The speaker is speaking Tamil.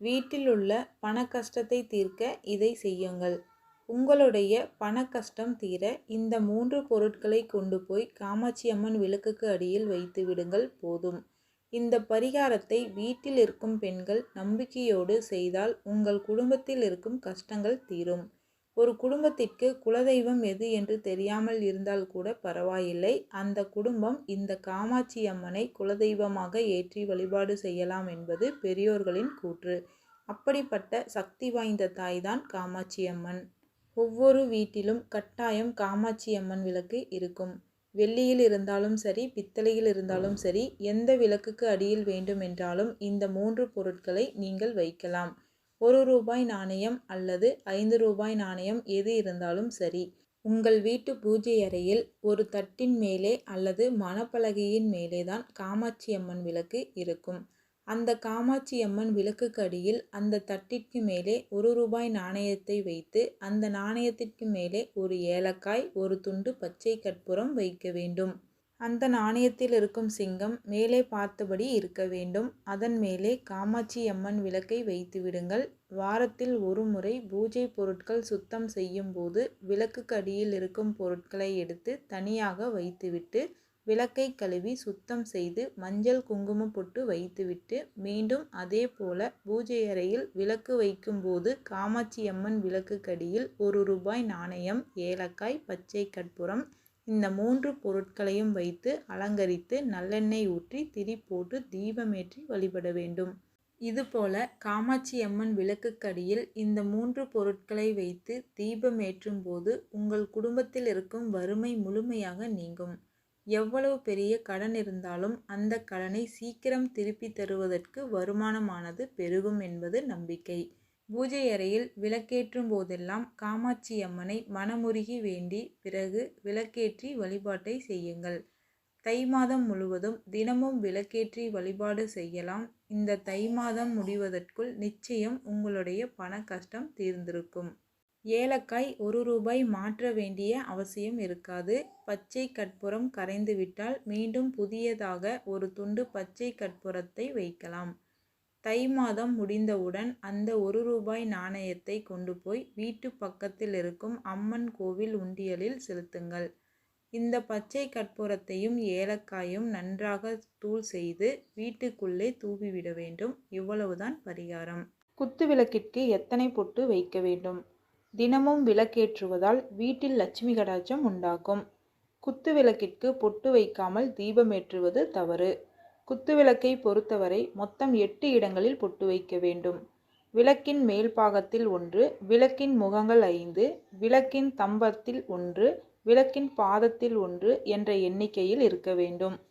வீட்டில் உள்ள பண கஷ்டத்தை தீர்க்க இதை செய்யுங்கள். உங்களுடைய பண கஷ்டம் தீர இந்த மூன்று பொருட்களை கொண்டு போய் காமாட்சி அம்மன் விளக்குக்கு அடியில் வைத்து விடுங்கள் போதும். இந்த பரிகாரத்தை வீட்டில் இருக்கும் பெண்கள் நம்பிக்கையோடு செய்தால் உங்கள் குடும்பத்தில் இருக்கும் கஷ்டங்கள் தீரும். ஒரு குடும்பத்திற்கு குலதெய்வம் எது என்று தெரியாமல் இருந்தால் கூட பரவாயில்லை. அந்த குடும்பம் இந்த காமாட்சி அம்மனை குலதெய்வமாக ஏற்றி வழிபாடு செய்யலாம் என்பது பெரியோர்களின் கூற்று. அப்படிப்பட்ட சக்தி வாய்ந்த தாய்தான் காமாட்சி அம்மன். ஒவ்வொரு வீட்டிலும் கட்டாயம் காமாட்சி அம்மன் விளக்கு இருக்கும். வெள்ளியில் இருந்தாலும் சரி பித்தளையில் இருந்தாலும் சரி எந்த விளக்குக்கு அடியில் வேண்டும் என்றாலும் இந்த மூன்று பொருட்களை நீங்கள் வைக்கலாம். ஒரு ரூபாய் நாணயம் அல்லது ஐந்து ரூபாய் நாணயம் எது இருந்தாலும் சரி உங்கள் வீட்டு பூஜை அறையில் ஒரு தட்டின் மேலே அல்லது மணப்பலகையின் மேலே தான் காமாட்சி அம்மன் விளக்கு இருக்கும். அந்த காமாட்சி அம்மன் விளக்குக்கு அடியில் அந்த தட்டிற்கு மேலே ஒரு ரூபாய் நாணயத்தை வைத்து அந்த நாணயத்திற்கு மேலே ஒரு ஏலக்காய் ஒரு துண்டு பச்சை கற்பூரம் வைக்க வேண்டும். அந்த நாணயத்தில் இருக்கும் சிங்கம் மேலே பார்த்தபடி இருக்க வேண்டும். அதன் மேலே காமாட்சி அம்மன் விளக்கை வைத்து விடுங்கள். வாரத்தில் ஒரு முறை பூஜை பொருட்கள் சுத்தம் செய்யும் போது விளக்குக்கு அடியில் இருக்கும் பொருட்களை எடுத்து தனியாக வைத்துவிட்டு விளக்கை கழுவி சுத்தம் செய்து மஞ்சள் குங்குமம் பொட்டு வைத்துவிட்டு மீண்டும் அதே போல பூஜை அறையில் விளக்கு வைக்கும்போது காமாட்சி அம்மன் விளக்குக்கடியில் ஒரு ரூபாய் நாணயம் ஏலக்காய் பச்சை கற்பூரம் இந்த மூன்று பொருட்களையும் வைத்து அலங்கரித்து நல்லெண்ணெய் ஊற்றி திரி போட்டு தீபமேற்றி வழிபட வேண்டும். இதுபோல காமாட்சி அம்மன் விளக்குக்கடியில் இந்த மூன்று பொருட்களை வைத்து தீபமேற்றும் போது உங்கள் குடும்பத்தில் இருக்கும் வறுமை முழுமையாக நீங்கும். எவ்வளவு பெரிய கடன் இருந்தாலும் அந்த கடனை சீக்கிரம் திருப்பி தருவதற்கு வருமானமானது பெருகும் என்பது நம்பிக்கை. பூஜை அறையில் விளக்கேற்றும் போதெல்லாம் காமாட்சி அம்மனை மனமுருகி வேண்டி பிறகு விளக்கேற்றி வழிபாட்டை செய்யுங்கள். தை மாதம் முழுவதும் தினமும் விளக்கேற்றி வழிபாடு செய்யலாம். இந்த தை மாதம் முடிவதற்குள் நிச்சயம் உங்களுடைய பண கஷ்டம் தீர்ந்திருக்கும். ஏலக்காய் ஒரு ரூபாய் மாற்ற வேண்டிய அவசியம் இருக்காது. பச்சை கற்பூரம் கரைந்துவிட்டால் மீண்டும் புதியதாக ஒரு துண்டு பச்சை கற்பூரத்தை வைக்கலாம். தை மாதம் முடிந்தவுடன் அந்த ஒரு ரூபாய் நாணயத்தை கொண்டு போய் வீட்டு பக்கத்தில் இருக்கும் அம்மன் கோவில் உண்டியலில் செலுத்துங்கள். இந்த பச்சை கற்பூரத்தையும் ஏலக்காயும் நன்றாக தூள் செய்து வீட்டுக்குள்ளே தூவிவிட வேண்டும். இவ்வளவுதான் பரிகாரம். குத்து விளக்கிற்கு எத்தனை பொட்டு வைக்க வேண்டும்? தினமும் விளக்கேற்றுவதால் வீட்டில் லட்சுமி கடாட்சம் உண்டாகும் குத்து விளக்கிற்கு பொட்டு வைக்காமல் தீபமேற்றுவது தவறு. குத்து விளக்கை பொறுத்தவரை மொத்தம் எட்டு இடங்களில் பொட்டு வைக்க வேண்டும். விளக்கின் மேல் பாகத்தில் ஒன்று விளக்கின் முகங்கள் ஐந்து விளக்கின் தம்பத்தில் ஒன்று விளக்கின் பாதத்தில் ஒன்று என்ற எண்ணிக்கையில் இருக்க வேண்டும்.